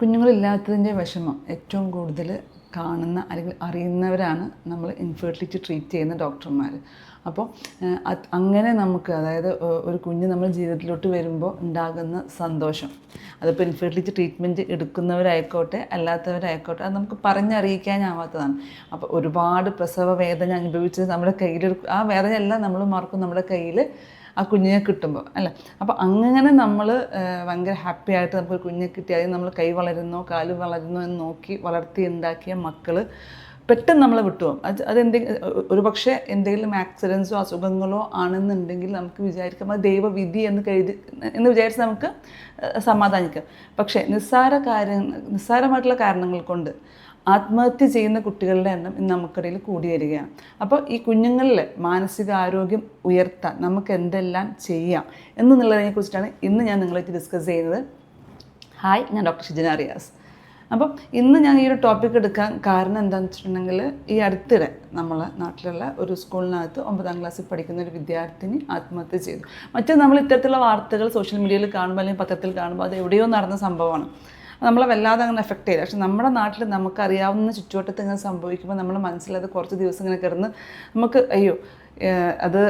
കുഞ്ഞുങ്ങളില്ലാത്തതിന്റെ വിഷമം ഏറ്റവും കൂടുതൽ കാണുന്ന അല്ലെങ്കിൽ അറിയുന്നവരാണ് നമ്മൾ ഇൻഫെർട്ടിലിറ്റി ട്രീറ്റ് ചെയ്യുന്ന ഡോക്ടർമാർ അപ്പോൾ അങ്ങനെ നമുക്ക് അതായത് ഒരു കുഞ്ഞ് നമ്മൾ ജീവിതത്തിലോട്ട് വരുമ്പോൾ ഉണ്ടാകുന്ന സന്തോഷം. അതിപ്പോൾ ഇൻഫെർട്ടിലിറ്റി ട്രീറ്റ്മെന്റ് എടുക്കുന്നവരായിക്കോട്ടെ അല്ലാത്തവരായിക്കോട്ടെ അത് നമുക്ക് പറഞ്ഞറിയിക്കാനാവാത്തതാണ്. അപ്പോൾ ഒരുപാട് പ്രസവ വേദന അനുഭവിച്ച് നമ്മുടെ കയ്യിൽ ആ വേദനയെല്ലാം നമ്മൾ മറക്കും നമ്മുടെ കയ്യിൽ ആ കുഞ്ഞിനെ കിട്ടുമ്പോൾ അല്ല? അപ്പോൾ അങ്ങനെ നമ്മൾ ഭയങ്കര ഹാപ്പി ആയിട്ട് നമുക്ക് കുഞ്ഞിനെ കിട്ടിയാൽ നമ്മൾ കൈ വളരുന്നോ കാൽ വളരുന്നോ എന്ന് നോക്കി വളർത്തി ഉണ്ടാക്കിയ മക്കൾ പെട്ടെന്ന് നമ്മളെ വിട്ടുപോകും. അത് അതെന്തെങ്കിലും ഒരു പക്ഷേ എന്തെങ്കിലും ആക്സിഡൻസോ അസുഖങ്ങളോ ആണെന്നുണ്ടെങ്കിൽ നമുക്ക് വിചാരിക്കാം അത് ദൈവവിധി എന്ന് കരുതി എന്ന് വിചാരിച്ച് നമുക്ക് സമാധാനിക്കാം. പക്ഷേ നിസ്സാര കാര്യം നിസ്സാരമായിട്ടുള്ള കാരണങ്ങൾ കൊണ്ട് ആത്മഹത്യ ചെയ്യുന്ന കുട്ടികളുടെ എണ്ണം ഇന്ന് നമുക്കിടയിൽ കൂടി വരികയാണ്. അപ്പോൾ ഈ കുഞ്ഞുങ്ങളിൽ മാനസികാരോഗ്യം ഉയർത്താൻ നമുക്ക് എന്തെല്ലാം ചെയ്യാം എന്നുള്ളതിനെ കുറിച്ചിട്ടാണ് ഇന്ന് ഞാൻ നിങ്ങളായിട്ട് ഡിസ്കസ് ചെയ്യുന്നത്. ഹായ് ഞാൻ ഡോക്ടർ ഷിജന റിയാസ്. അപ്പം ഇന്ന് ഞാൻ ഈ ഒരു ടോപ്പിക് എടുക്കാൻ കാരണം എന്താണെന്ന് വെച്ചിട്ടുണ്ടെങ്കിൽ ഈ അടുത്തിടെ നമ്മളെ നാട്ടിലുള്ള ഒരു സ്കൂളിനകത്ത് ഒമ്പതാം ക്ലാസ്സിൽ പഠിക്കുന്ന ഒരു വിദ്യാർത്ഥിനി ആത്മഹത്യ ചെയ്തു. മറ്റേ നമ്മൾ ഇത്തരത്തിലുള്ള വാർത്തകൾ സോഷ്യൽ മീഡിയയിൽ കാണുമ്പോൾ അല്ലെങ്കിൽ പത്രത്തിൽ കാണുമ്പോൾ അത് എവിടെയോ നടന്ന സംഭവമാണ്. നമ്മളെ വല്ലാതെ അങ്ങനെ എഫക്റ്റ് ചെയ്യില്ല പക്ഷെ നമ്മുടെ നാട്ടിൽ നമുക്കറിയാവുന്ന ചുറ്റുവട്ടത്ത് ഇങ്ങനെ സംഭവിക്കുമ്പോൾ നമ്മുടെ മനസ്സിലത് കുറച്ച് ദിവസം ഇങ്ങനെ കിടന്ന് നമുക്ക് അയ്യോ അത്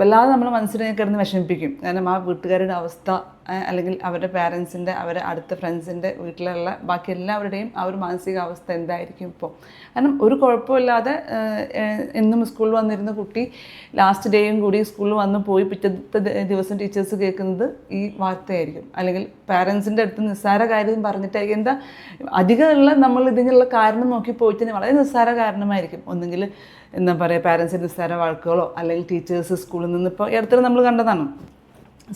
വല്ലാതെ നമ്മൾ മനസ്സിനെ കിടന്ന് വിഷമിപ്പിക്കും. കാരണം ആ വീട്ടുകാരുടെ അവസ്ഥ അല്ലെങ്കിൽ അവരുടെ പാരൻസിന്റെ അവരുടെ അടുത്ത ഫ്രണ്ട്സിന്റെ വീട്ടിലുള്ള ബാക്കി എല്ലാവരുടെയും ആ ഒരു മാനസികാവസ്ഥ എന്തായിരിക്കും ഇപ്പോൾ കാരണം ഒരു കുഴപ്പമില്ലാതെ എന്നും സ്കൂളിൽ വന്നിരുന്ന കുട്ടി ലാസ്റ്റ് ഡേയും കൂടി സ്കൂളിൽ വന്ന് പോയി പിറ്റത്തെ ദിവസം ടീച്ചേഴ്സ് കേൾക്കുന്നത് ഈ വാർത്തയായിരിക്കും. അല്ലെങ്കിൽ പാരൻസിന്റെ അടുത്ത് നിസ്സാര കാര്യം പറഞ്ഞിട്ടായിരിക്കും. എന്താ അധികമുള്ള നമ്മൾ ഇതിനുള്ള കാരണം നോക്കി പോയിട്ട് വളരെ നിസ്സാര കാരണമായിരിക്കും. ഒന്നുകിൽ എന്താ പറയുക പാരൻസിന്റെ നിസ്സാര വഴക്കുകളോ അല്ലെങ്കിൽ ടീച്ചേഴ്സ് സ്കൂളിൽ നിന്ന് ഇപ്പോൾ നമ്മൾ കണ്ടതാണ്.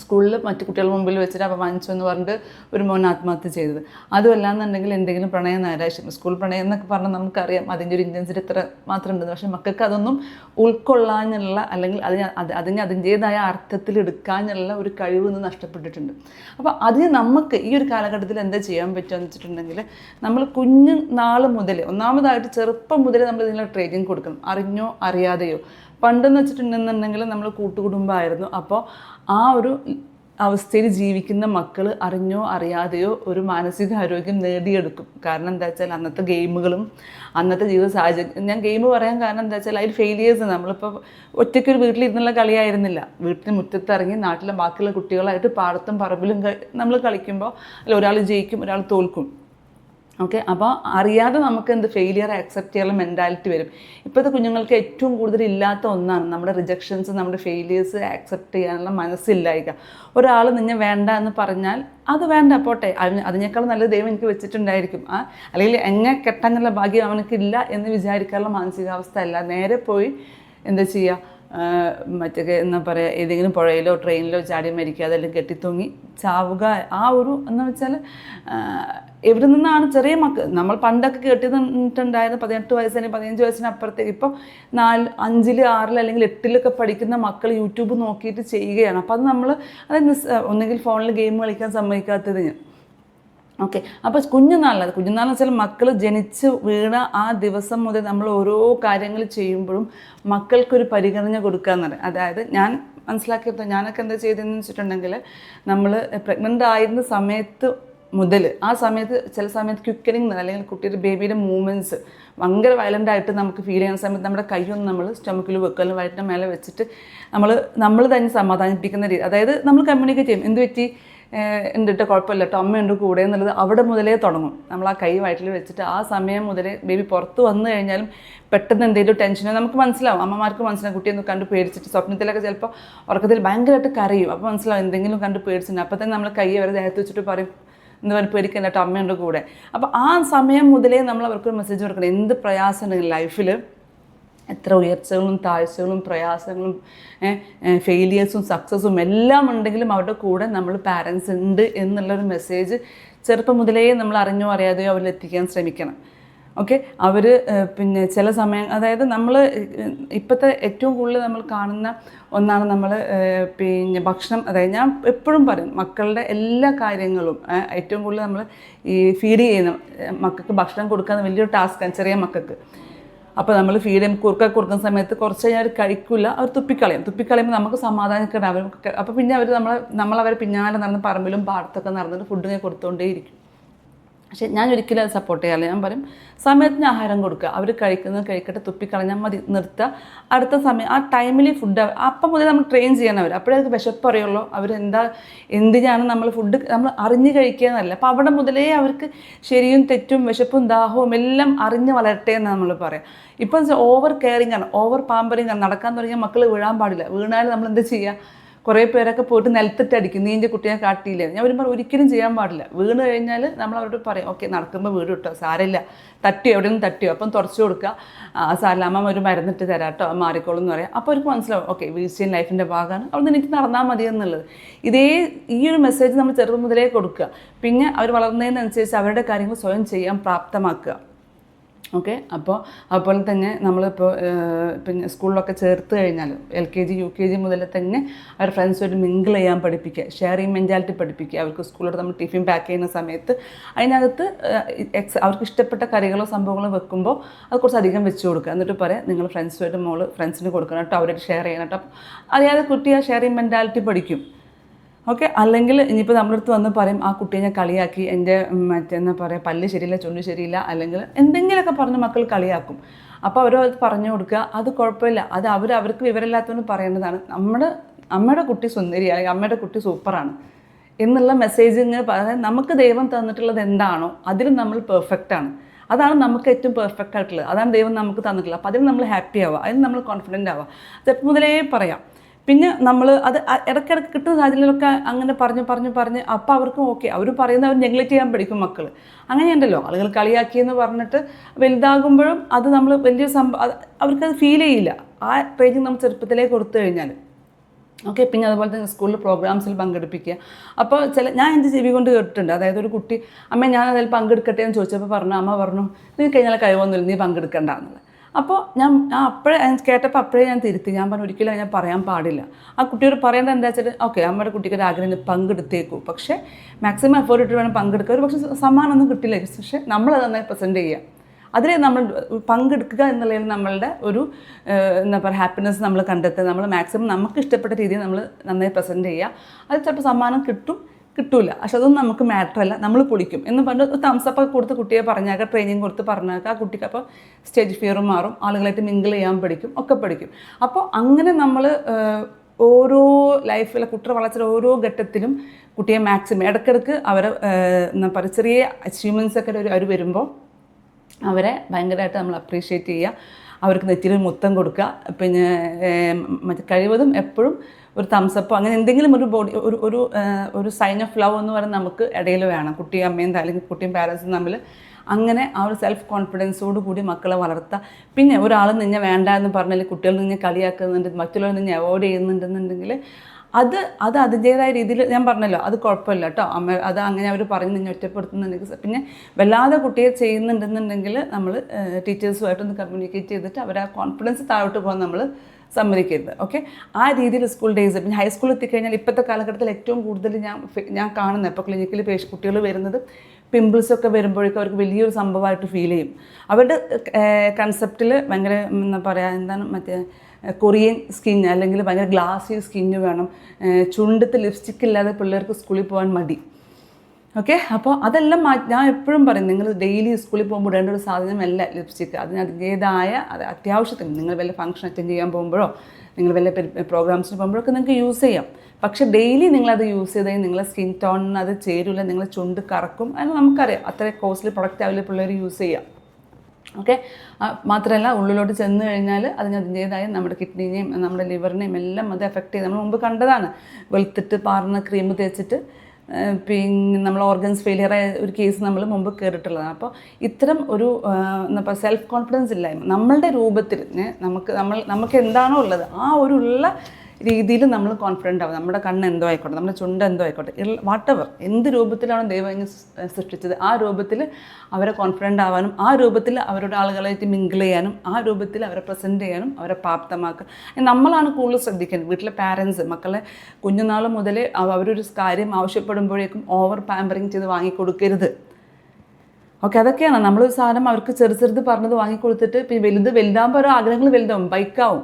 സ്കൂളിൽ മറ്റു കുട്ടികളുടെ മുമ്പിൽ വെച്ചിട്ട് അപമാനിച്ചു എന്ന് പറഞ്ഞിട്ട് ഒരു മോൻ ആത്മഹത്യ ചെയ്തത്. അതുമല്ല എന്നുണ്ടെങ്കിൽ എന്തെങ്കിലും പ്രണയ നൈരാശ്യം സ്കൂൾ പ്രണയം എന്നൊക്കെ പറഞ്ഞാൽ നമുക്കറിയാം അതിന്റെ ഒരു ഇന്റൻസിറ്റി എത്ര മാത്രം ഉണ്ടെന്ന്. പക്ഷേ മക്കൾക്ക് അതൊന്നും ഉൾക്കൊള്ളാനുള്ള അല്ലെങ്കിൽ അതിന് അത് അതിന് അതിന്റേതായ അർത്ഥത്തിൽ എടുക്കാനുള്ള ഒരു കഴിവ് ഇന്ന് നഷ്ടപ്പെട്ടിട്ടുണ്ട്. അപ്പോൾ അതിന് നമുക്ക് ഈ ഒരു കാലഘട്ടത്തിൽ എന്താ ചെയ്യാൻ പറ്റുമെന്ന് വെച്ചിട്ടുണ്ടെങ്കിൽ നമ്മൾ കുഞ്ഞു നാൾ മുതൽ ഒന്നാമതായിട്ട് ചെറുപ്പം മുതൽ നമ്മൾ ഇതിനുള്ള ട്രെയിനിങ് കൊടുക്കണം. അറിഞ്ഞോ അറിയാതെയോ. പണ്ടെന്ന് വെച്ചിട്ടുണ്ടെന്നുണ്ടെങ്കിൽ നമ്മൾ കൂട്ടുകുടുംബമായിരുന്നു. അപ്പോൾ ആ ഒരു അവസ്ഥയിൽ ജീവിക്കുന്ന മക്കൾ അറിഞ്ഞോ അറിയാതെയോ ഒരു മാനസികാരോഗ്യം നേടിയെടുക്കും. കാരണം എന്താ വെച്ചാൽ അന്നത്തെ ഗെയിമുകളും അന്നത്തെ ജീവിത സാഹചര്യം ഞാൻ ഗെയിം പറയാൻ കാരണം എന്താ വെച്ചാൽ അതിൽ ഫെയിലിയേഴ്സ് നമ്മളിപ്പോൾ ഒറ്റയ്ക്ക് ഒരു വീട്ടിലിരുന്നുള്ള കളിയായിരുന്നില്ല. വീട്ടിന് മുറ്റത്തിറങ്ങി നാട്ടിലെ ബാക്കിയുള്ള കുട്ടികളായിട്ട് പാടത്തും പറമ്പിലും നമ്മൾ കളിക്കുമ്പോൾ അല്ല ഒരാൾ ജയിക്കും ഒരാൾ തോൽക്കും. ഓക്കെ അപ്പോൾ അറിയാതെ നമുക്ക് എന്ത് ഫെയിലിയർ ആക്സെപ്റ്റ് ചെയ്യാനുള്ള മെന്റാലിറ്റി വരും. ഇപ്പോഴത്തെ കുഞ്ഞുങ്ങൾക്ക് ഏറ്റവും കൂടുതൽ ഇല്ലാത്ത ഒന്നാണ് നമ്മുടെ റിജക്ഷൻസ് നമ്മുടെ ഫെയിലിയേഴ്സ് ആക്സെപ്റ്റ് ചെയ്യാനുള്ള മനസ്സില്ലായിക. ഒരാൾ നിന്നെ വേണ്ട എന്ന് പറഞ്ഞാൽ അത് വേണ്ട പോട്ടെ. അതിന് അതിനേക്കാൾ നല്ല ദൈവം എനിക്ക് വെച്ചിട്ടുണ്ടായിരിക്കും. ആ അല്ലെങ്കിൽ എങ്ങനെ കെട്ടാനുള്ള ഭാഗ്യം അവനക്കില്ല എന്ന് വിചാരിക്കാനുള്ള മാനസികാവസ്ഥ അല്ല. നേരെ പോയി എന്താ ചെയ്യുക മറ്റൊക്കെ മറ്റേ എന്താ പറയുക ഏതെങ്കിലും പുഴയിലോ ട്രെയിനിലോ ചാടി മരിക്കുക അതെല്ലാം കെട്ടിത്തൂങ്ങി ചാവുക. ആ ഒരു എന്ന് വെച്ചാൽ എവിടെ നിന്നാണ് ചെറിയ മക്കൾ നമ്മൾ പണ്ടൊക്കെ കേട്ടിട്ടുണ്ടായിരുന്ന പതിനെട്ട് വയസ്സിന് പതിനഞ്ച് വയസ്സിന് അപ്പുറത്തേക്ക് ഇപ്പോൾ നാല് അഞ്ചിൽ ആറിൽ അല്ലെങ്കിൽ എട്ടിലൊക്കെ പഠിക്കുന്ന മക്കൾ യൂട്യൂബ് നോക്കിയിട്ട് ചെയ്യുകയാണ്. അപ്പോൾ അത് നമ്മൾ അതായത് ഒന്നുകിൽ ഫോണിൽ ഗെയിം കളിക്കാൻ സമ്മതിക്കാത്തതിന് ഓക്കെ. അപ്പോൾ കുഞ്ഞുനാളിൽ കുഞ്ഞുനാളെന്ന് വെച്ചാൽ മക്കൾ ജനിച്ച് വീണ ആ ദിവസം മുതൽ നമ്മൾ ഓരോ കാര്യങ്ങൾ ചെയ്യുമ്പോഴും മക്കൾക്കൊരു പരിഗണന കൊടുക്കുക എന്ന് അതായത് ഞാൻ മനസ്സിലാക്കിയപ്പോൾ ഞാനൊക്കെ എന്താ ചെയ്തതെന്ന് വെച്ചിട്ടുണ്ടെങ്കിൽ നമ്മൾ പ്രഗ്നന്റ് ആയിരുന്ന സമയത്ത് മുതൽ ആ സമയത്ത് ചില സമയത്ത് ക്വിക്കനിങ് അല്ലെങ്കിൽ കുട്ടിയുടെ ബേബിയുടെ മൂവ്മെന്റ്സ് ഭയങ്കര വയലന്റ് ആയിട്ട് നമുക്ക് ഫീൽ ചെയ്യുന്ന സമയത്ത് നമ്മുടെ കൈയൊന്നും നമ്മൾ സ്റ്റമക്കിൽ വെക്കുക വയറ്റിന്റെ മേലെ വെച്ചിട്ട് നമ്മൾ നമ്മൾ തന്നെ സമാധാനിപ്പിക്കുന്ന രീതി. അതായത് നമ്മൾ കമ്മ്യൂണിക്കേറ്റ് ചെയ്യും. എന്ത് പറ്റി? എന്തിട്ട് കുഴപ്പമില്ല കേട്ടോ അമ്മയുണ്ട് കൂടെ എന്നുള്ളത് അവിടെ മുതലേ തുടങ്ങും. നമ്മൾ ആ കൈ വയറ്റിൽ വെച്ചിട്ട് ആ സമയം മുതലേ ബേബി പുറത്ത് വന്നു കഴിഞ്ഞാലും പെട്ടെന്ന് എന്തെങ്കിലും ടെൻഷനോ നമുക്ക് മനസ്സിലാവും. അമ്മമാർക്ക് മനസ്സിലാവും. കുട്ടിയൊന്നും കണ്ട് പേടിച്ചിട്ട് സ്വപ്നത്തിലൊക്കെ ചിലപ്പോൾ ഉറക്കത്തിൽ ഭയങ്കരമായിട്ട് കരയും. അപ്പോൾ മനസ്സിലാവും എന്തെങ്കിലും കണ്ട് പേടിച്ചിട്ടുണ്ട്. അപ്പോൾ തന്നെ നമ്മൾ കൈ അവരെ ദേഹത്ത് വെച്ചിട്ട് പറയും എന്ന് പറഞ്ഞ് പേടിക്കും കേട്ടോ അമ്മയുടെ കൂടെ. അപ്പോൾ ആ സമയം മുതലേ നമ്മൾ അവർക്ക് മെസ്സേജ് കൊടുക്കണം. എന്ത് പ്രയാസമാണ് ലൈഫിൽ എത്ര ഉയർച്ചകളും താഴ്ചകളും പ്രയാസങ്ങളും ഫെയിലിയേഴ്സും സക്സസ്സും എല്ലാം ഉണ്ടെങ്കിലും അവരുടെ കൂടെ നമ്മൾ പാരൻസ് ഉണ്ട് എന്നുള്ളൊരു മെസ്സേജ് ചെറുപ്പം മുതലേ നമ്മൾ അറിഞ്ഞോ അറിയാതെയോ അവരിൽ എത്തിക്കാൻ ശ്രമിക്കണം. ഓക്കെ? അവർ പിന്നെ ചില സമയം അതായത് നമ്മൾ ഇപ്പോഴത്തെ ഏറ്റവും കൂടുതൽ നമ്മൾ കാണുന്ന ഒന്നാണ് നമ്മൾ പിന്നെ ഭക്ഷണം. അതായത് ഞാൻ എപ്പോഴും പറയും മക്കളുടെ എല്ലാ കാര്യങ്ങളും ഏറ്റവും കൂടുതൽ നമ്മൾ ഈ ഫീഡ് ചെയ്യുന്ന മക്കൾക്ക് ഭക്ഷണം കൊടുക്കാൻ വലിയൊരു ടാസ്ക്കാണ് ചെറിയ മക്കൾക്ക്. അപ്പോൾ നമ്മൾ ഫീഡ് കുറുക്ക കൊടുക്കുന്ന സമയത്ത് കുറച്ച് കഴിഞ്ഞാൽ അവർ കഴിക്കില്ല അവർ തുപ്പിക്കളയും. തുപ്പിക്കളയുമ്പോൾ നമുക്ക് സമാധാനിക്കണം അവർ അപ്പോൾ പിന്നെ അവർ നമ്മളെ നമ്മളവരെ പിന്നാലെ നടന്ന് പറമ്പിലും പാടത്തൊക്കെ നടന്നിട്ട് ഫുഡ് കൊടുത്തുകൊണ്ടേയിരിക്കും പക്ഷെ ഞാൻ ഒരിക്കലും അത് സപ്പോർട്ട് ചെയ്യാറില്ല. ഞാൻ പറയും സമയത്തിന് ആഹാരം കൊടുക്കുക. അവർ കഴിക്കുന്നത് കഴിക്കട്ടെ തുപ്പിക്കളഞ്ഞാൽ മതി നിർത്തുക. അടുത്ത സമയം ആ ടൈമിൽ ഫുഡ് അപ്പം മുതൽ നമ്മൾ ട്രെയിൻ ചെയ്യണം അവർ അപ്പോഴേ അവർക്ക് വിശപ്പ് അറിയുള്ളൂ. അവരെന്താ എന്തിനാണ് നമ്മൾ ഫുഡ് നമ്മൾ അറിഞ്ഞ് കഴിക്കുക എന്നല്ല. അപ്പോൾ അവിടെ മുതലേ അവർക്ക് ശരിയും തെറ്റും വിശപ്പും ദാഹവും എല്ലാം അറിഞ്ഞ് വളരട്ടെ എന്ന് നമ്മൾ പറയാം. ഇപ്പം ഓവർ കെയറിങ് ആണ് ഓവർ പാമ്പറിങ് ആണ്. നടക്കാൻ തുടങ്ങിയ മക്കൾ വീഴാൻ പാടില്ല. വീണാൽ നമ്മൾ എന്താ ചെയ്യുക കുറേ പേരൊക്കെ പോയിട്ട് നിലത്തിട്ട് അടിക്കും നീ എന്റെ കുട്ടിയെ കാട്ടിയില്ലേ? ഞാൻ വരുമ്പോൾ ഒരിക്കലും ചെയ്യാൻ പാടില്ല. വീണ് കഴിഞ്ഞാൽ നമ്മൾ അവരോട് പറയും ഓക്കെ നടക്കുമ്പോൾ വീട് കിട്ടോ സാരമില്ല. തട്ടിയോ എവിടെ നിന്ന് തട്ടിയോ. അപ്പം തുറച്ചു കൊടുക്കുക ആ അമ്മ ഒരു മരുന്നിട്ട് തരാം കേട്ടോ. മാറിക്കോളും എന്ന് പറയാം. അപ്പോൾ അവർക്ക് മനസ്സിലാവും ഓക്കെ വീഴ്ചയും ലൈഫിന്റെ ഭാഗമാണ്. അവിടെ നിന്ന് എനിക്ക് നടന്നാൽ മതി എന്നുള്ളത്. ഇതേ ഈ ഒരു മെസ്സേജ് നമ്മൾ ചെറുപ്പം മുതലേ കൊടുക്കുക. പിന്നെ അവർ വളർന്നതിനനുസരിച്ച് അവരുടെ കാര്യങ്ങൾ സ്വയം ചെയ്യാൻ പ്രാപ്തമാക്കുക. ഓക്കെ? അപ്പോൾ അതുപോലെ തന്നെ നമ്മളിപ്പോൾ പിന്നെ സ്കൂളിലൊക്കെ ചേർത്ത് കഴിഞ്ഞാൽ L K G U K G മുതൽ തന്നെ അവർ ഫ്രണ്ട്സുമായിട്ട് മിങ്കിൾ ചെയ്യാൻ പഠിപ്പിക്കുക ഷെയറിങ് മെന്റാലിറ്റി പഠിപ്പിക്കുക. അവർക്ക് സ്കൂളിലോട്ട് നമ്മൾ ടിഫിൻ പാക്ക് ചെയ്യുന്ന സമയത്ത് അതിനകത്ത് എക്സ് അവർക്ക് ഇഷ്ടപ്പെട്ട കറികളോ സംഭവങ്ങളോ വെക്കുമ്പോൾ അത് കുറച്ച് അധികം വെച്ച് കൊടുക്കുക. എന്നിട്ട് പറയാം നിങ്ങൾ ഫ്രണ്ട്സുമായിട്ട് മോൾ ഫ്രണ്ട്സിന് കൊടുക്കണം കേട്ടോ അവരായിട്ട് ഷെയർ ചെയ്യണം കേട്ടോ. അറിയാതെ കുട്ടി ആ ഷെയറിങ് മെന്റാലിറ്റി പഠിക്കും. ഓക്കെ അല്ലെങ്കിൽ ഇനിയിപ്പോൾ നമ്മുടെ അടുത്ത് വന്ന് പറയും ആ കുട്ടിയെ ഞാൻ കളിയാക്കി എന്റെ മറ്റെന്താ പറയുക പല്ല് ശരിയില്ല ചുണ്ട് ശരിയില്ല അല്ലെങ്കിൽ എന്തെങ്കിലുമൊക്കെ പറഞ്ഞ് മക്കൾ കളിയാക്കും. അപ്പോൾ അവർ അത് പറഞ്ഞു കൊടുക്കുക അത് കുഴപ്പമില്ല. അത് അവർ അവർക്ക് വിവരമില്ലാത്തവന് പറയേണ്ടതാണ്. നമ്മുടെ അമ്മയുടെ കുട്ടി സുന്ദരി അല്ലെങ്കിൽ അമ്മയുടെ കുട്ടി സൂപ്പറാണ്. എന്നുള്ള മെസ്സേജിങ് പറയാൻ നമുക്ക് ദൈവം തന്നിട്ടുള്ളത് എന്താണോ അതിൽ നമ്മൾ പെർഫെക്റ്റ് ആണ്. അതാണ് നമുക്ക് ഏറ്റവും പെർഫെക്റ്റ് ആയിട്ടുള്ളത്. അതാണ് ദൈവം നമുക്ക് തന്നിട്ടുള്ളത്. അപ്പോൾ അതിൽ നമ്മൾ ഹാപ്പി ആവുക അതിൽ നമ്മൾ കോൺഫിഡന്റ് ആവുക. ചെറുപ്പം മുതലേ പറയാം. പിന്നെ നമ്മൾ അത് ഇടയ്ക്കിടയ്ക്ക് കിട്ടുന്ന സാഹചര്യങ്ങളിലൊക്കെ അങ്ങനെ പറഞ്ഞ് പറഞ്ഞ് പറഞ്ഞ് അപ്പോൾ അവർക്കും ഓക്കെ. അവർ പറയുന്ന അവർ നെഗ്ലക്റ്റ് ചെയ്യാൻ പഠിക്കും മക്കൾ അങ്ങനെയുണ്ടല്ലോ. ആളുകൾ കളിയാക്കിയെന്ന് പറഞ്ഞിട്ട് വലുതാകുമ്പോഴും അത് നമ്മൾ വലിയ സംഭവം അവർക്കത് ഫീൽ ചെയ്യില്ല. ആ ട്രെയിനിങ് നമ്മൾ ചെറുപ്പത്തിലേ കൊടുത്തു കഴിഞ്ഞാൽ. ഓക്കെ പിന്നെ അതുപോലെ തന്നെ സ്കൂളിൽ പ്രോഗ്രാംസിൽ പങ്കെടുപ്പിക്കുക. അപ്പോൾ ചില ഞാൻ എന്റെ ചെവി കൊണ്ട് കേട്ടിട്ടുണ്ട്. അതായത് ഒരു കുട്ടി അമ്മ ഞാൻ അതിൽ പങ്കെടുക്കട്ടെ? എന്ന് ചോദിച്ചപ്പോൾ പറഞ്ഞു അമ്മ പറഞ്ഞു നീ കഴിഞ്ഞാൽ കഴിവൊന്നുമില്ല നീ പങ്കെടുക്കണ്ട എന്നുള്ളത്. അപ്പോൾ ഞാൻ ആ അപ്പോഴേ കേട്ടപ്പോൾ അപ്പോഴേ ഞാൻ തിരുത്തി. ഞാൻ പറഞ്ഞു ഒരിക്കലും ഞാൻ പറയാൻ പാടില്ല. ആ കുട്ടിയോട് പറയേണ്ടത് എന്താ വെച്ചാൽ ഓക്കെ അമ്മയുടെ കുട്ടിക്ക് ഒരു ആഗ്രഹം പങ്കെടുത്തേക്കൂ. പക്ഷേ മാക്സിമം എഫേർട്ട് ഇട്ട് വേണം പങ്കെടുക്കുക ഒരു പക്ഷേ സമ്മാനമൊന്നും കിട്ടില്ല. പക്ഷേ നമ്മളത് നന്നായി പ്രസന്റ് ചെയ്യുക അതിൽ നമ്മൾ പങ്കെടുക്കുക എന്നുള്ളതിൽ നമ്മളുടെ ഒരു എന്താ പറയുക ഹാപ്പിനെസ് നമ്മൾ കണ്ടെത്തുക. നമ്മൾ മാക്സിമം നമുക്ക് ഇഷ്ടപ്പെട്ട രീതിയിൽ നമ്മൾ നന്നായി പ്രസന്റ് ചെയ്യുക അത് ചിലപ്പോൾ സമ്മാനം കിട്ടും. കിട്ടൂല. പക്ഷെ അതൊന്നും നമുക്ക് മാറ്റർ അല്ല. നമ്മൾ പൊളിക്കും. എന്ന് പറഞ്ഞ് ഒരു തംസപ്പ് കൊടുത്ത് കുട്ടിയെ പറഞ്ഞേക്കാം ട്രെയിനിങ് കൊടുത്ത് പറഞ്ഞേക്കാം. ആ കുട്ടിക്ക് അപ്പോൾ സ്റ്റേജ് ഫിയർ മാറും. ആളുകളായിട്ട് മിങ്കിൾ ചെയ്യാൻ പഠിക്കും. ഒക്കെ പഠിക്കും. അപ്പോൾ അങ്ങനെ നമ്മൾ ഓരോ ലൈഫിലെ കുട്ടി വളർച്ചയുടെ ഓരോ ഘട്ടത്തിലും കുട്ടിയെ മാക്സിമം ഇടയ്ക്കിടയ്ക്ക് അവരെ എന്താ പറയുക ചെറിയ അച്ചീവ്മെന്റ്സൊക്കെ ഒരു അവർ വരുമ്പോൾ അവരെ ഭയങ്കരമായിട്ട് നമ്മൾ അപ്രീഷിയേറ്റ് ചെയ്യുക. അവർക്ക് നെറ്റിയിൽ മുത്തം കൊടുക്കുക. പിന്നെ മറ്റേ കഴിവതും എപ്പോഴും ഒരു തംസപ്പോ അങ്ങനെ എന്തെങ്കിലും ഒരു ബോഡി ഒരു ഒരു ഒരു സൈൻ ഓഫ് ലവ് എന്ന് പറയുന്നത് നമുക്ക് ഇടയിൽ വേണം. കുട്ടിയും അമ്മയും അല്ലെങ്കിൽ കുട്ടിയും പാരൻസും തമ്മിൽ അങ്ങനെ ആ ഒരു സെൽഫ് കോൺഫിഡൻസോട് കൂടി മക്കളെ വളർത്തുക. പിന്നെ ഒരാൾ നിന്നെ വേണ്ട എന്ന് പറഞ്ഞാൽ കുട്ടികൾ നിന്നെ കളിയാക്കുന്നുണ്ട് മറ്റുള്ളവർ നിന്നെ അവോയ്ഡ് ചെയ്യുന്നുണ്ടെന്നുണ്ടെങ്കിൽ അത് അത് അതിന്റേതായ രീതിയിൽ ഞാൻ പറഞ്ഞല്ലോ അത് കുഴപ്പമില്ല കേട്ടോ അമ്മ അത് അങ്ങനെ അവർ പറഞ്ഞ് നിന്നെ ഒറ്റപ്പെടുത്തുന്നുണ്ടെങ്കിൽ പിന്നെ വല്ലാതെ കുട്ടിയെ ചെയ്യുന്നുണ്ടെന്നുണ്ടെങ്കിൽ നമ്മൾ ടീച്ചേഴ്സുമായിട്ടൊന്ന് കമ്മ്യൂണിക്കേറ്റ് ചെയ്തിട്ട് അവരെ കോൺഫിഡൻസ് താഴോട്ട് പോകാൻ നമ്മൾ സമ്മതിക്കരുത് ഓക്കെ ആ രീതിയിൽ സ്കൂൾ ഡേയ്സ് പിന്നെ ഹൈസ്കൂളിൽ എത്തിക്കഴിഞ്ഞാൽ ഇപ്പോഴത്തെ കാലഘട്ടത്തിൽ ഏറ്റവും കൂടുതൽ ഞാൻ ഞാൻ കാണുന്നത് ഇപ്പോൾ ക്ലിനിക്കിൽ പേഷ് കുട്ടികൾ വരുന്നത് പിമ്പിൾസ് ഒക്കെ വരുമ്പോഴേക്കും അവർക്ക് വലിയൊരു സംഭവമായിട്ട് ഫീൽ ചെയ്യും. അവരുടെ കൺസെപ്റ്റിൽ ഭയങ്കര എന്താ പറയുക എന്താണ് മറ്റേ കൊറിയൻ സ്കിൻ അല്ലെങ്കിൽ ഭയങ്കര ഗ്ലാസി സ്കിന്ന് വേണം. ചുണ്ടത്ത് ലിപ്സ്റ്റിക് ഇല്ലാതെ പിള്ളേർക്ക് സ്കൂളിൽ പോകാൻ മടി. ഓക്കെ? അപ്പോൾ അതെല്ലാം മാറ്റി ഞാൻ എപ്പോഴും പറയും നിങ്ങൾ ഡെയിലി സ്കൂളിൽ പോകുമ്പോൾ ഇടേണ്ട ഒരു സാധനമല്ല ലിപ്സ്റ്റിക്ക് അതിന് അതിന്റേതായ അത് അത്യാവശ്യത്തിന് നിങ്ങൾ വല്ല ഫംഗ്ഷൻ അറ്റൻഡ് ചെയ്യാൻ പോകുമ്പോഴോ നിങ്ങൾ വല്ല പ്രോഗ്രാംസിന് പോകുമ്പോഴൊക്കെ നിങ്ങൾക്ക് യൂസ് ചെയ്യാം. പക്ഷേ ഡെയിലി നിങ്ങളത് യൂസ് ചെയ്താൽ നിങ്ങളെ സ്കിൻ ടോണിന് അത് ചേരില്ല നിങ്ങളെ ചുണ്ട് കറക്കും. അത് നമുക്കറിയാം അത്ര കോസ്റ്റ്ലി പ്രൊഡക്റ്റ് അവൈലബിൾ ഉള്ളവർ യൂസ് ചെയ്യാം. ഓക്കെ? മാത്രമല്ല ഉള്ളിലോട്ട് ചെന്ന് കഴിഞ്ഞാൽ അതിന് അതിന്റേതായ നമ്മുടെ കിഡ്നിനെയും നമ്മുടെ ലിവറിനെയും എല്ലാം അത് എഫക്റ്റ് ചെയ്ത് നമ്മൾ മുമ്പ് കണ്ടതാണ്. വെളുത്തിട്ട് പാർന്ന ക്രീം തേച്ചിട്ട് പിന്നെ നമ്മൾ ഓർഗൻസ് ഫെയിലിയർ ആയ ഒരു കേസ് നമ്മൾ മുമ്പ് കയറിയിട്ടുള്ളതാണ് അപ്പോൾ ഇത്തരം ഒരു എന്താ സെൽഫ് കോൺഫിഡൻസ് ഇല്ലായ്മ നമ്മളുടെ രൂപത്തിൽ നമുക്ക് നമ്മൾ നമുക്ക് എന്താണോ ഉള്ളത് ആ ഒരു ഉള്ള രീതിയിൽ നമ്മൾ കോൺഫിഡന്റ് ആവും. നമ്മുടെ കണ്ണ് എന്തോ ആയിക്കോട്ടെ നമ്മുടെ ചുണ്ട് എന്തോ ആയിക്കോട്ടെ വാട്ടവർ എന്ത് രൂപത്തിലാണ് ദൈവം ഇങ്ങനെ സൃഷ്ടിച്ചത്? ആ രൂപത്തിൽ അവരെ കോൺഫിഡന്റ് ആവാനും ആ രൂപത്തിൽ അവരുടെ ആളുകളായിട്ട് മിങ്കിൾ ചെയ്യാനും ആ രൂപത്തിൽ അവരെ പ്രസന്റ് ചെയ്യാനും അവരെ പ്രാപ്തമാക്കുക നമ്മളാണ് കൂടുതൽ ശ്രദ്ധിക്കേണ്ടത്. വീട്ടിലെ പാരൻസ് മക്കളെ കുഞ്ഞുനാൾ മുതൽ അവരൊരു കാര്യം ആവശ്യപ്പെടുമ്പോഴേക്കും ഓവർ പാമ്പറിങ് ചെയ്ത് വാങ്ങിക്കൊടുക്കരുത്. ഓക്കെ അതൊക്കെയാണ്. നമ്മൾ സാധനം അവർക്ക് ചെറു ചെറുത് പറഞ്ഞത് വാങ്ങിക്കൊടുത്തിട്ട് പിന്നെ വലുത് വലുതാകുമ്പോൾ ഓരോ ആഗ്രഹങ്ങൾ വലുതാവും ബൈക്കാവും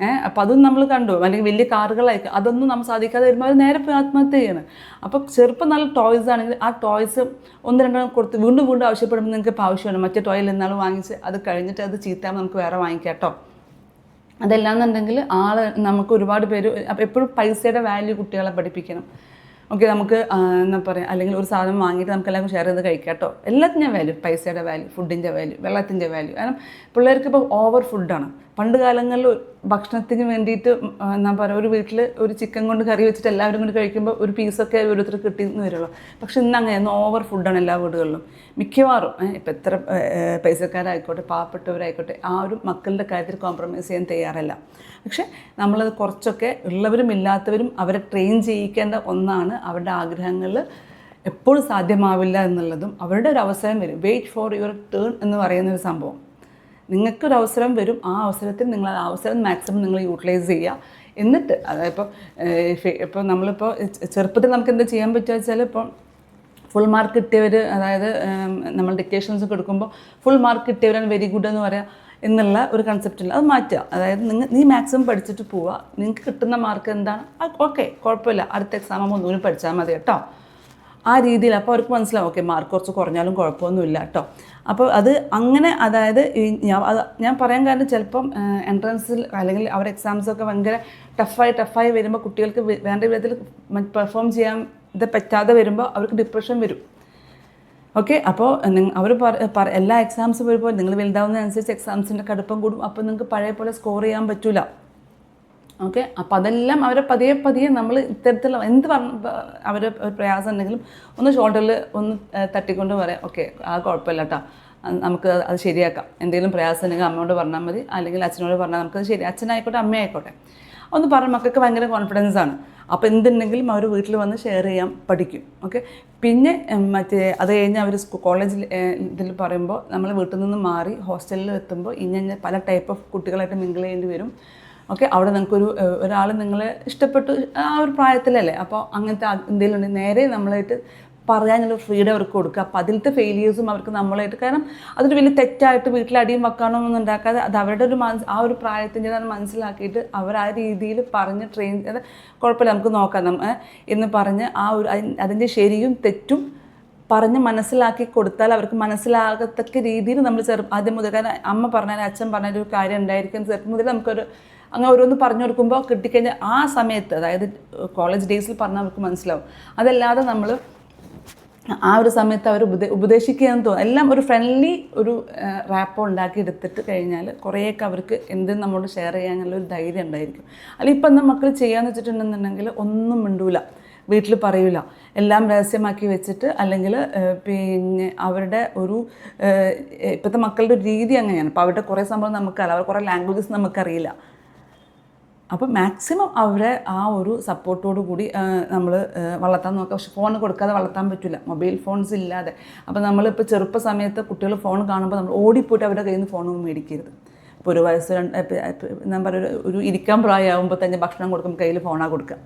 അപ്പം അതും നമ്മൾ കണ്ടു. അല്ലെങ്കിൽ വലിയ കാറുകളായിരിക്കും. അതൊന്നും നമ്മൾ സാധിക്കാതെ വരുമ്പോൾ അവർ നേരെ പോയി ആത്മഹത്യ ചെയ്യണം. അപ്പോൾ ചെറുപ്പം നല്ല ടോയ്സ് ആണെങ്കിൽ ആ ടോയ്സ് ഒന്ന് രണ്ടെണ്ണം കൊടുത്ത് വീണ്ടും വീണ്ടും ആവശ്യപ്പെടുമ്പോൾ നിങ്ങൾക്ക് ഇപ്പോൾ ആവശ്യമാണ്. മറ്റേ ടോയിൽ എന്നാലും വാങ്ങിച്ച് അത് കഴിഞ്ഞിട്ട് അത് ചീത്താകുമ്പോൾ നമുക്ക് വേറെ വാങ്ങിക്കാം കേട്ടോ. അതല്ലാന്നുണ്ടെങ്കിൽ ആൾ നമുക്ക് ഒരുപാട് പേര് എപ്പോഴും പൈസയുടെ വാല്യൂ കുട്ടികളെ പഠിപ്പിക്കണം. ഓക്കെ നമുക്ക് എന്താ പറയുക അല്ലെങ്കിൽ ഒരു സാധനം വാങ്ങിയിട്ട് നമുക്ക് എല്ലാവർക്കും ഷെയർ ചെയ്ത് കഴിക്കാം കേട്ടോ. എല്ലാത്തിന്റെ വാല്യൂ പൈസയുടെ വാല്യൂ ഫുഡിന്റെ വാല്യൂ വെള്ളത്തിന്റെ വാല്യൂ കാരണം പിള്ളേർക്ക് ഇപ്പോൾ ഓവർ ഫുഡാണ് പണ്ട് കാലങ്ങളിൽ ഭക്ഷണത്തിന് വേണ്ടിയിട്ട് എന്നാ പറയുക ഒരു വീട്ടിൽ ഒരു ചിക്കൻ കൊണ്ട് കറി വെച്ചിട്ട് എല്ലാവരും കൂടി കഴിക്കുമ്പോൾ ഒരു പീസൊക്കെ ഓരോരുത്തർ കിട്ടിയെന്ന് വരുള്ളൂ. പക്ഷെ ഇന്ന് അങ്ങനെയാണ് ഓവർ ഫുഡാണ് എല്ലാ വീടുകളിലും. മിക്കവാറും ഇപ്പം എത്ര പൈസക്കാരായിക്കോട്ടെ പാവപ്പെട്ടവരായിക്കോട്ടെ ആരും മക്കളുടെ കാര്യത്തിൽ കോംപ്രമൈസ് ചെയ്യാൻ തയ്യാറല്ല. പക്ഷെ നമ്മളത് കുറച്ചൊക്കെ ഉള്ളവരും ഇല്ലാത്തവരും അവരെ ട്രെയിൻ ചെയ്യിക്കേണ്ട ഒന്നാണ് അവരുടെ ആഗ്രഹങ്ങൾ എപ്പോഴും സാധ്യമാവില്ല എന്നുള്ളതും അവരുടെ ഒരു അവസരം വരും. വെയിറ്റ് ഫോർ യുവർ ടേൺ എന്ന് പറയുന്ന ഒരു സംഭവം. നിങ്ങൾക്കൊരു അവസരം വരും. ആ അവസരത്തിൽ നിങ്ങൾ ആ അവസരം മാക്സിമം നിങ്ങൾ യൂട്ടിലൈസ് ചെയ്യുക. എന്നിട്ട് അതായത് ഇപ്പോൾ നമ്മളിപ്പോൾ ചെറുപ്പത്തിൽ നമുക്ക് എന്താ ചെയ്യാൻ പറ്റുക വെച്ചാൽ ഇപ്പോൾ ഫുൾ മാർക്ക് കിട്ടിയവർ അതായത് നമ്മൾ ഡിക്റ്റേഷൻസ് കൊടുക്കുമ്പോൾ ഫുൾ മാർക്ക് കിട്ടിയവരാണ് വെരി ഗുഡ് എന്ന് പറയാം എന്നുള്ള ഒരു കൺസെപ്റ്റില്ല അത് മാറ്റുക. അതായത് നിങ്ങൾ നീ മാക്സിമം പഠിച്ചിട്ട് പോവുക നിങ്ങൾക്ക് കിട്ടുന്ന മാർക്ക് എന്താണ്? ഓക്കെ കുഴപ്പമില്ല. അടുത്ത എക്സാം ആകുമ്പോൾ ഒന്നുകൂടി പഠിച്ചാൽ മതി കേട്ടോ. ആ രീതിയിൽ അപ്പോൾ അവർക്ക് മനസ്സിലാവും ഓക്കെ മാർക്ക് കുറച്ച് കുറഞ്ഞാലും കുഴപ്പമൊന്നുമില്ല കേട്ടോ അപ്പോൾ അത് അങ്ങനെ അതായത് ഞാൻ പറയാൻ കാരണം ചിലപ്പം എൻട്രൻസിൽ അല്ലെങ്കിൽ അവർ എക്സാംസൊക്കെ ഭയങ്കര ടഫായി ടഫായി വരുമ്പോൾ കുട്ടികൾക്ക് വേണ്ട വിധത്തിൽ പെർഫോം ചെയ്യാൻ ഇത് പറ്റാതെ വരുമ്പോൾ അവർക്ക് ഡിപ്രഷൻ വരും. ഓക്കെ അപ്പോൾ അവർ എല്ലാ എക്സാംസും വരുമ്പോൾ നിങ്ങൾ വലുതാവുന്നതനുസരിച്ച് എക്സാംസിന്റെ കടുപ്പം കൂടും അപ്പോൾ നിങ്ങൾക്ക് പഴയ പോലെ സ്കോർ ചെയ്യാൻ പറ്റില്ല ഓക്കെ? അപ്പോൾ അതെല്ലാം അവരെ പതിയെ പതിയെ നമ്മൾ ഇത്തരത്തിലുള്ള എന്ത് പറഞ്ഞ അവർ പ്രയാസം ഉണ്ടെങ്കിലും ഒന്ന് ഷോൾഡറിൽ ഒന്ന് തട്ടിക്കൊണ്ട് പറയാം. ഓക്കെ ആ കുഴപ്പമില്ല കേട്ടോ നമുക്ക് അത് ശരിയാക്കാം. എന്തെങ്കിലും പ്രയാസം ഉണ്ടെങ്കിൽ അമ്മയോട് പറഞ്ഞാൽ മതി. അല്ലെങ്കിൽ അച്ഛനോട് പറഞ്ഞാൽ നമുക്കത് ശരി. അച്ഛനായിക്കോട്ടെ അമ്മയായിക്കോട്ടെ. ഒന്ന് പറഞ്ഞ മക്കൾക്ക് ഭയങ്കര കോൺഫിഡൻസ് ആണ്. അപ്പോൾ എന്തുണ്ടെങ്കിലും അവർ വീട്ടിൽ വന്ന് ഷെയർ ചെയ്യാൻ പഠിക്കും. ഓക്കെ? പിന്നെ മറ്റേ അത് കഴിഞ്ഞ് അവർ കോളേജിൽ ഇതിൽ പറയുമ്പോൾ നമ്മൾ വീട്ടിൽ നിന്ന് മാറി ഹോസ്റ്റലിൽ എത്തുമ്പോൾ ഇങ്ങനെ പല ടൈപ്പ് ഓഫ് കുട്ടികളായിട്ട് മിങ്കിൾ ചെയ്യേണ്ടി വരും. ഓക്കെ അവിടെ നിങ്ങൾക്കൊരു ഒരാൾ നിങ്ങളെ ഇഷ്ടപ്പെട്ടു ആ ഒരു പ്രായത്തിലല്ലേ? അപ്പോൾ അങ്ങനത്തെ എന്തെങ്കിലും ഉണ്ടെങ്കിൽ നേരെ നമ്മളായിട്ട് പറയാനുള്ള ഫ്രീഡം അവർക്ക് കൊടുക്കുക. അപ്പോൾ അതിലത്തെ ഫെയിലിയേഴ്സും അവർക്ക് നമ്മളായിട്ട് കാരണം അതൊരു വലിയ തെറ്റായിട്ട് വീട്ടിൽ അടിയും വക്കാനൊന്നും ഉണ്ടാക്കാതെ അത് അവരുടെ ഒരു മനസ്സ് ആ ഒരു പ്രായത്തിന്റെതാണ് മനസ്സിലാക്കിയിട്ട് അവർ ആ രീതിയിൽ പറഞ്ഞ് ട്രെയിൻ അത് കുഴപ്പമില്ല നമുക്ക് നോക്കാം നമ്മൾ എന്ന് പറഞ്ഞ് ആ ഒരു അതിന്റെ ശരിയും തെറ്റും പറഞ്ഞ് മനസ്സിലാക്കി കൊടുത്താൽ അവർക്ക് മനസ്സിലാകത്തക്ക രീതിയിൽ നമ്മൾ ചെറു ആദ്യം മുതൽ കാരണം അമ്മ പറഞ്ഞാൽ അച്ഛൻ പറഞ്ഞാൽ ഒരു കാര്യം ഉണ്ടായിരിക്കും ചെറുപ്പം മുതൽ നമുക്കൊരു അങ്ങനെ ഓരോന്ന് പറഞ്ഞു കൊടുക്കുമ്പോൾ കിട്ടിക്കഴിഞ്ഞാൽ ആ സമയത്ത് അതായത് കോളേജ് ഡേയ്സിൽ പറഞ്ഞാൽ അവർക്ക് മനസ്സിലാവും. അതല്ലാതെ നമ്മൾ ആ ഒരു സമയത്ത് അവർ ഉപദേ ഉപദേശിക്കുകയെന്ന് തോന്നും. എല്ലാം ഒരു ഫ്രണ്ട്ലി ഒരു റാപ്പോ ഉണ്ടാക്കി എടുത്തിട്ട് കഴിഞ്ഞാൽ കുറേയൊക്കെ അവർക്ക് എന്തും നമ്മളോട് ഷെയർ ചെയ്യാനുള്ള ഒരു ധൈര്യം ഉണ്ടായിരിക്കും. അല്ല ഇപ്പം എന്താ മക്കൾ ചെയ്യാന്ന് വെച്ചിട്ടുണ്ടെന്നുണ്ടെങ്കിൽ ഒന്നും മിണ്ടൂല. വീട്ടിൽ പറയൂല. എല്ലാം രഹസ്യമാക്കി വെച്ചിട്ട് അല്ലെങ്കിൽ പിന്നെ അവരുടെ ഒരു ഇപ്പോഴത്തെ മക്കളുടെ ഒരു രീതി അങ്ങനെയാണ്. അപ്പോൾ അവരുടെ കുറേ സംഭവം നമുക്കറിയാം. അവർ കുറേ ലാംഗ്വേജസ് നമുക്കറിയില്ല. അപ്പോൾ മാക്സിമം അവരെ ആ ഒരു സപ്പോർട്ടോടു കൂടി നമ്മൾ വളർത്താൻ നോക്കുക പക്ഷെ ഫോൺ കൊടുക്കാതെ വളർത്താൻ പറ്റില്ല മൊബൈൽ ഫോൺസ് ഇല്ലാതെ. അപ്പോൾ നമ്മളിപ്പോൾ ചെറുപ്പ സമയത്ത് കുട്ടികൾ ഫോൺ കാണുമ്പോൾ നമ്മൾ ഓടിപ്പോയിട്ട് അവരുടെ കയ്യിൽ നിന്ന് ഫോണൊന്നും മേടിക്കരുത്. ഇപ്പോൾ ഒരു വയസ്സ് ഞാൻ പറയുക ഒരു ഇരിക്കാൻ പ്രായമാകുമ്പോൾ തന്നെ ഭക്ഷണം കൊടുക്കുമ്പോൾ കയ്യിൽ ഫോണാണ് കൊടുക്കുക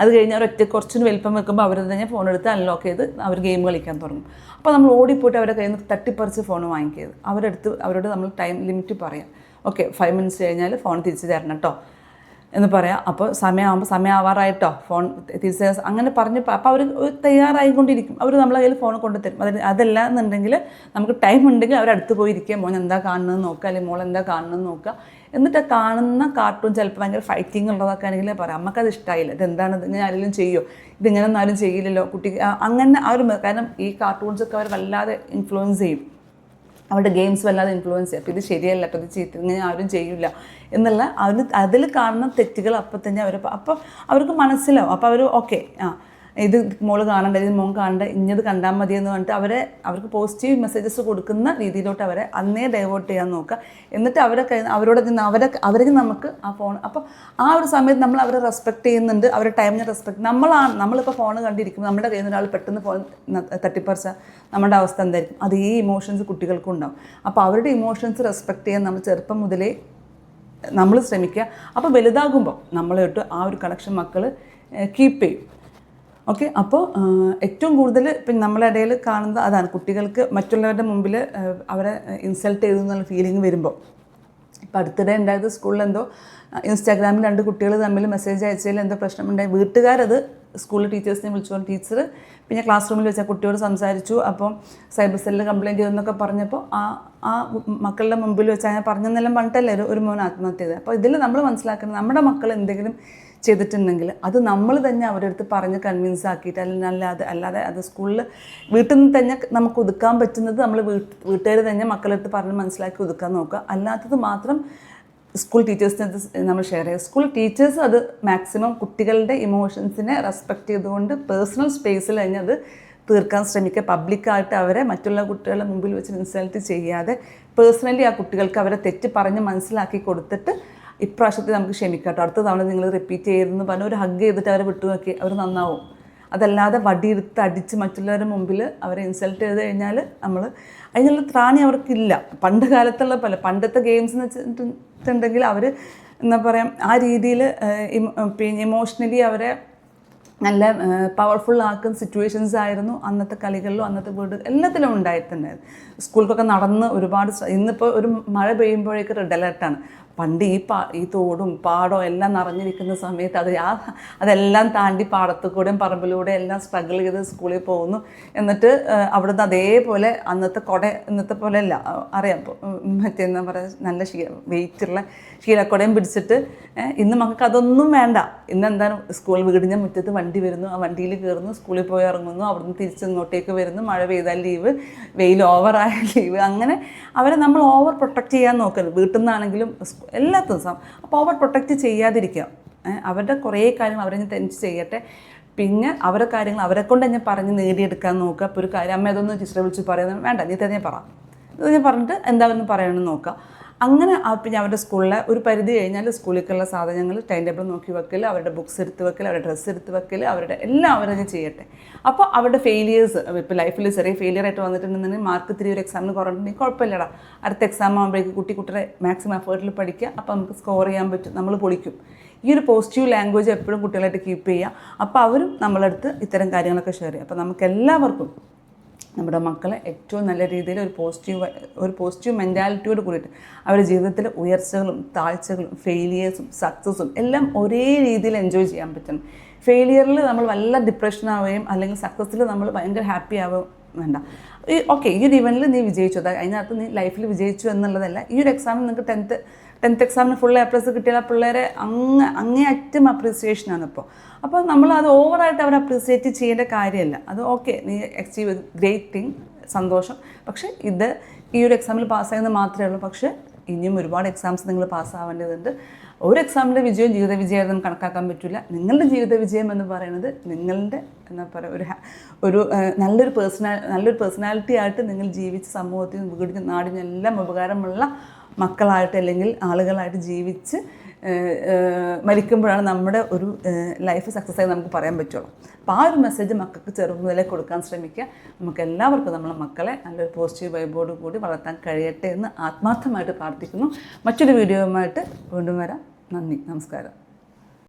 അത് കഴിഞ്ഞ് അവർ ഒറ്റ കുറച്ചിന് വലിപ്പം വെക്കുമ്പോൾ അവർ തന്നെ ഫോൺ എടുത്ത് അൺലോക്ക് ചെയ്ത് അവർ ഗെയിം കളിക്കാൻ തുടങ്ങും. അപ്പോൾ നമ്മൾ ഓടിപ്പോയിട്ട് അവരുടെ കയ്യിൽ നിന്ന് തട്ടിപ്പറിച്ച് ഫോൺ വാങ്ങിക്കരുത്. അവരെടുത്ത് അവരോട് നമ്മൾ ടൈം ലിമിറ്റ് പറയാം. ഓക്കെ ഫൈവ് മിനിറ്റ്സ് കഴിഞ്ഞാൽ ഫോൺ തിരിച്ച് തരണം കേട്ടോ എന്ന് പറയാം. അപ്പോൾ സമയമാകുമ്പോൾ സമയമാവാറായിട്ടോ? ഫോൺ തിരിച്ച് അങ്ങനെ പറഞ്ഞ് അപ്പോൾ അവർ തയ്യാറായിക്കൊണ്ടിരിക്കും. അവർ നമ്മളെ കയ്യിൽ ഫോൺ കൊണ്ടുതരും. അതിൽ അതല്ല എന്നുണ്ടെങ്കിൽ നമുക്ക് ടൈം ഉണ്ടെങ്കിൽ അവരടുത്ത് ഇരിക്കുക മോൻ എന്താ കാണുന്നത് നോക്കുക അല്ലെങ്കിൽ മോൾ എന്താ കാണുന്നതെന്ന് നോക്കുക. എന്നിട്ട് കാണുന്ന കാർട്ടൂൺ ചിലപ്പോൾ ഭയങ്കര ഫൈറ്റിംഗ് ഉള്ളതൊക്കെ ആണെങ്കിൽ പറയാം. നമുക്കത് ഇഷ്ടമായില്ല ഇതെന്താണ്? ഇത് ഇങ്ങനെ ആരെങ്കിലും ചെയ്യുമോ ഇതിങ്ങനെ ഒന്നും ആരും ചെയ്യില്ലല്ലോ. കുട്ടി അങ്ങനെ ആ ഒരു കാരണം ഈ കാർട്ടൂൺസൊക്കെ അവർ വല്ലാതെ ഇൻഫ്ലുവൻസ് ചെയ്യും. അവരുടെ ഗെയിംസ് വല്ലാതെ ഇൻഫ്ലുവൻസ് ചെയ്യും. അപ്പോൾ ഇത് ശരിയല്ല അപ്പോൾ ഇത് ചീത്ത ഇങ്ങനെ ആരും ചെയ്യില്ല എന്നുള്ള അവർ അതിൽ കാണുന്ന തെറ്റുകൾ അപ്പം തന്നെ അവർ അപ്പോൾ അവർക്ക് മനസ്സിലാവും. അപ്പോൾ അവർ ഓക്കെ ആ ഇത് മോൾ കാണണ്ട ഇത് മോൻ കാണണ്ട ഇഞ്ഞത് കണ്ടാൽ മതി എന്ന് പറഞ്ഞിട്ട് അവരെ അവർക്ക് പോസിറ്റീവ് മെസ്സേജസ് കൊടുക്കുന്ന രീതിയിലോട്ട് അവരെ അന്നേ ഡൈവേർട്ട് ചെയ്യാൻ നോക്കുക. എന്നിട്ട് അവരെ അവരോട് നിന്ന് അവരെ അവർക്ക് നമുക്ക് ആ ഫോൺ അപ്പോൾ ആ ഒരു സമയത്ത് നമ്മൾ അവരെ റെസ്പെക്ട് ചെയ്യുന്നുണ്ട് അവരുടെ ടൈമിനെ റെസ്പെക്ട് നമ്മളാണ് നമ്മളിപ്പോൾ ഫോൺ കണ്ടിരിക്കുമ്പോൾ നമ്മുടെ കയ്യിൽ നിന്ന് ഒരാൾ പെട്ടെന്ന് ഫോൺ തട്ടിപ്പറിച്ച നമ്മുടെ അവസ്ഥ എന്തായിരിക്കും? അത് ഈ ഇമോഷൻസ് കുട്ടികൾക്കും ഉണ്ടാവും. അപ്പോൾ അവരുടെ ഇമോഷൻസ് റെസ്പെക്ട് ചെയ്യാൻ നമ്മൾ ചെറുപ്പം മുതലേ നമ്മൾ ശ്രമിക്കുക. അപ്പോൾ വലുതാകുമ്പോൾ നമ്മളായിട്ട് ആ ഒരു കണക്ഷൻ മക്കൾ കീപ്പ് ചെയ്യും. ഓക്കെ അപ്പോൾ ഏറ്റവും കൂടുതൽ ഇപ്പം നമ്മളെ ഇടയിൽ കാണുന്നത് അതാണ്. കുട്ടികൾക്ക് മറ്റുള്ളവരുടെ മുമ്പിൽ അവരെ ഇൻസൾട്ട് ചെയ്തു എന്നുള്ള ഫീലിംഗ് വരുമ്പോൾ ഇപ്പം അടുത്തിടെ ഉണ്ടായത് സ്കൂളിൽ എന്തോ ഇൻസ്റ്റാഗ്രാമിൽ രണ്ട് കുട്ടികൾ തമ്മിൽ മെസ്സേജ് അയച്ചതിൽ എന്തോ പ്രശ്നമുണ്ടായി വീട്ടുകാരത് സ്കൂളിൽ ടീച്ചേഴ്സിനെ വിളിച്ചുകൊണ്ട് ടീച്ചർ പിന്നെ ക്ലാസ് റൂമിൽ വെച്ച കുട്ടിയോട് സംസാരിച്ചു. അപ്പം സൈബർ സെല്ലിൽ കംപ്ലയിന്റ് ചെയ്തെന്നൊക്കെ പറഞ്ഞപ്പോൾ ആ ആ മക്കളുടെ മുമ്പിൽ വെച്ച് അങ്ങനെ പറഞ്ഞെന്നെല്ലാം പറഞ്ഞിട്ടല്ലേ ഒരു മോൻ ആത്മഹത്യ ചെയ്തത് അപ്പോൾ ഇതിൽ നമ്മൾ മനസ്സിലാക്കുന്നത് നമ്മുടെ മക്കൾ എന്തെങ്കിലും ചെയ്തിട്ടുണ്ടെങ്കിൽ അത് നമ്മൾ തന്നെ അവരുടെ അടുത്ത് പറഞ്ഞ് കൺവിൻസ് ആക്കിയിട്ട് അല്ലെങ്കിൽ അല്ലാതെ അല്ലാതെ അത് സ്കൂളിൽ വീട്ടിൽ നിന്ന് തന്നെ നമുക്ക് ഒതുക്കാൻ പറ്റുന്നത് നമ്മൾ വീട്ട് വീട്ടുകാർ തന്നെ മക്കളെടുത്ത് പറഞ്ഞ് മനസ്സിലാക്കി ഒതുക്കാൻ നോക്കുക. അല്ലാത്തത് മാത്രം സ്കൂൾ ടീച്ചേഴ്സിന് അത് നമ്മൾ ഷെയർ ചെയ്യുക. സ്കൂൾ ടീച്ചേഴ്സ് അത് മാക്സിമം കുട്ടികളുടെ ഇമോഷൻസിനെ റെസ്പെക്ട് ചെയ്തുകൊണ്ട് പേഴ്സണൽ സ്പേസിൽ തന്നെ അത് തീർക്കാൻ ശ്രമിക്കുക. പബ്ലിക്കായിട്ട് അവരെ മറ്റുള്ള കുട്ടികളുടെ മുമ്പിൽ വെച്ച് ഇൻസൾട്ട് ചെയ്യാതെ പേഴ്സണലി ആ കുട്ടികൾക്ക് അവരെ തെറ്റ് പറഞ്ഞ് മനസ്സിലാക്കി കൊടുത്തിട്ട് ഇപ്രാവശ്യത്തെ നമുക്ക് ക്ഷമിക്കാം കേട്ടോ അടുത്ത തവണ നിങ്ങൾ റിപ്പീറ്റ് ചെയ്തെന്ന് പറഞ്ഞ് ഒരു ഹഗ് ചെയ്തിട്ട് അവരെ വിട്ടു നോക്കി അവർ നന്നാവും. അതല്ലാതെ വടിയെടുത്ത് അടിച്ച് മറ്റുള്ളവരുടെ മുമ്പിൽ അവരെ ഇൻസൾട്ട് ചെയ്ത് കഴിഞ്ഞാൽ നമ്മൾ അതിനുള്ള ത്രാണി അവർക്കില്ല. പണ്ട് കാലത്തുള്ള പോലെ പണ്ടത്തെ ഗെയിംസ് എന്ന് വെച്ചിട്ടുണ്ടെങ്കിൽ അവർ എന്താ പറയുക ആ രീതിയിൽ പിന്നെ ഇമോഷണലി അവരെ നല്ല പവർഫുൾ ആക്കുന്ന സിറ്റുവേഷൻസ് ആയിരുന്നു അന്നത്തെ കളികളിലും അന്നത്തെ വീട് എല്ലാത്തിലും ഉണ്ടായിട്ടുണ്ടായിരുന്നു. സ്കൂളിലൊക്കെ നടന്ന് ഒരുപാട് ഇന്നിപ്പോൾ ഒരു മഴ പെയ്യുമ്പോഴേക്ക് റെഡ് അലേർട്ടാണ് പണ്ട് ഈ പാ ഈ തോടും പാടവും എല്ലാം നിറഞ്ഞിരിക്കുന്ന സമയത്ത് അത് ആ അതെല്ലാം താണ്ടി പാടത്തു കൂടെയും പറമ്പിലൂടെ എല്ലാം സ്ട്രഗിൾ ചെയ്ത് സ്കൂളിൽ പോകുന്നു. എന്നിട്ട് അവിടുന്ന് അതേപോലെ അന്നത്തെ കുട ഇന്നത്തെ പോലെ അല്ല അറിയാം. മറ്റേ എന്താ പറയുക നല്ല ശീല വെയിറ്റുള്ള ശീലക്കുടയും പിടിച്ചിട്ട് ഇന്ന് മക്കൾക്ക് അതൊന്നും വേണ്ട. ഇന്ന് എന്താണ് സ്കൂൾ വീടിന്റെ മുറ്റത്ത് വണ്ടി വരുന്നു. ആ വണ്ടിയിൽ കയറുന്നു സ്കൂളിൽ പോയി ഇറങ്ങുന്നു അവിടുന്ന് തിരിച്ച് ഇങ്ങോട്ടേക്ക് വരുന്നു. മഴ പെയ്താൽ ലീവ് വെയിൽ ഓവറായ ലീവ് അങ്ങനെ അവരെ നമ്മൾ ഓവർ പ്രൊട്ടക്റ്റ് ചെയ്യാൻ നോക്കരുത്. വീട്ടിൽ നിന്നാണെങ്കിലും സ്കൂ- ദിവസവും. അപ്പോൾ ഓവർ പ്രൊട്ടക്റ്റ് ചെയ്യാതിരിക്കുക. അവരുടെ കുറേ കാര്യങ്ങൾ അവരെ ടെൻഷൻ ചെയ്യട്ടെ. പിന്നെ അവരുടെ കാര്യങ്ങൾ അവരെ കൊണ്ട് തന്നെ പറഞ്ഞ് നേടിയെടുക്കാൻ നോക്കുക. ഇപ്പോൾ ഒരു കാര്യം അമ്മ അതൊന്ന് ടീച്ചറെ വിളിച്ച് പറയുന്നത് വേണ്ട നീ തന്നെ പറ. ഞാൻ പറഞ്ഞിട്ട് എന്താണെന്ന് പറയണമെന്ന് നോക്കുക. അങ്ങനെ പിന്നെ അവരുടെ സ്കൂളിലെ ഒരു പരിധി കഴിഞ്ഞാൽ സ്കൂളിലേക്കുള്ള സാധനങ്ങൾ ടൈം ടേബിൾ നോക്കി വെക്കൽ അവരുടെ ബുക്സ് എടുത്ത് വെക്കൽ അവരുടെ ഡ്രസ്സ് എടുത്ത് വെക്കൽ അവരുടെ എല്ലാം അവരത് ചെയ്യട്ടെ. അപ്പോൾ അവരുടെ ഫെയിലിയേഴ്സ് ഇപ്പോൾ ലൈഫിൽ ചെറിയ ഫെയിലിയർ ആയിട്ട് വന്നിട്ടുണ്ടെന്നുണ്ടെങ്കിൽ മാർക്ക് ഇത്തിരി ഒരു എക്സാമിന് കുറവുണ്ടെങ്കിൽ കുഴപ്പമില്ലടാ. അടുത്ത എക്സാം ആകുമ്പോഴേക്ക് കുട്ടി കുട്ടിയുടെ മാക്സിമം എഫേർട്ടിൽ പഠിക്കുക. അപ്പോൾ നമുക്ക് സ്കോർ ചെയ്യാൻ പറ്റും. നമ്മൾ പൊളിക്കും. ഈ ഒരു പോസിറ്റീവ് ലാംഗ്വേജ് എപ്പോഴും കുട്ടികളായിട്ട് കീപ്പ് ചെയ്യുക. അപ്പോൾ അവരും നമ്മളടുത്ത് ഇത്തരം കാര്യങ്ങളൊക്കെ ഷെയർ ചെയ്യും അപ്പോൾ നമുക്ക് എല്ലാവർക്കും നമ്മുടെ മക്കളെ ഏറ്റവും നല്ല രീതിയിൽ ഒരു പോസിറ്റീവ് ഒരു പോസിറ്റീവ് മെന്റാലിറ്റിയോട് കൂടിയിട്ട് അവരുടെ ജീവിതത്തിലെ ഉയർച്ചകളും താഴ്ചകളും ഫെയിലിയേഴ്സും സക്സസ്സും എല്ലാം ഒരേ രീതിയിൽ എൻജോയ് ചെയ്യാൻ പറ്റണം ഫെയിലിയറിൽ നമ്മൾ വല്ല ഡിപ്രഷൻ ആവുകയും അല്ലെങ്കിൽ സക്സസ്സിൽ നമ്മൾ ഭയങ്കര ഹാപ്പി ആവുകയും വേണ്ട. ഈ ഓക്കെ ഈ ഒരു ഇവന്റിൽ നീ വിജയിച്ചു. അതിനകത്ത് നീ ലൈഫിൽ വിജയിച്ചു എന്നുള്ളതല്ല ഈ ഒരു എക്സാമിൽ നിങ്ങൾക്ക് ടെൻത്ത് ടെൻത്ത് എക്സാമിന് ഫുൾ എ പ്ലസ് കിട്ടിയാൽ പിള്ളേരെ അങ്ങ് അങ്ങേയറ്റം അപ്രീസിയേഷനാണ് ഇപ്പോൾ അപ്പോൾ നമ്മൾ അത് ഓവറായിട്ട് അവർ അപ്രീസിയേറ്റ് ചെയ്യേണ്ട കാര്യമല്ല അത് ഓക്കെ നീ അച്ചീവ് ഗ്രേറ്റ് തിങ് സന്തോഷം. പക്ഷേ ഇത് ഈ ഒരു എക്സാമിൽ പാസ്സായെന്ന് മാത്രമേ ഉള്ളൂ. പക്ഷേ ഇനിയും ഒരുപാട് എക്സാംസ് നിങ്ങൾ പാസ്സാവേണ്ടതുണ്ട് ഒരു എക്സാമിന്റെ വിജയം ജീവിത വിജയമായിട്ട് കണക്കാക്കാൻ പറ്റില്ല നിങ്ങളുടെ ജീവിത വിജയം എന്ന് പറയുന്നത് നിങ്ങളുടെ എന്താ പറയുക ഒരു ഒരു നല്ലൊരു പേഴ്സണാ നല്ലൊരു പേഴ്സണാലിറ്റി ആയിട്ട് നിങ്ങൾ ജീവിച്ച് സമൂഹത്തിനും വീടിനും നാടിനും എല്ലാം ഉപകാരമുള്ള മക്കളായിട്ട് അല്ലെങ്കിൽ ആളുകളായിട്ട് ജീവിച്ച് മരിക്കുമ്പോഴാണ് നമ്മുടെ ഒരു ലൈഫ് സക്സസ് ആയി നമുക്ക് പറയാൻ പറ്റുള്ളൂ. അപ്പോൾ ആ ഒരു മെസ്സേജ് മക്കൾക്ക് ചെറുപ്പം മുതലേ കൊടുക്കാൻ ശ്രമിക്കുക. നമുക്ക് എല്ലാവർക്കും നമ്മളെ മക്കളെ നല്ലൊരു പോസിറ്റീവ് വൈബോട് കൂടി വളർത്താൻ കഴിയട്ടെ എന്ന് ആത്മാർത്ഥമായിട്ട് പ്രാർത്ഥിക്കുന്നു. മറ്റൊരു വീഡിയോയുമായിട്ട് വീണ്ടും വരാം. നന്ദി. നമസ്കാരം.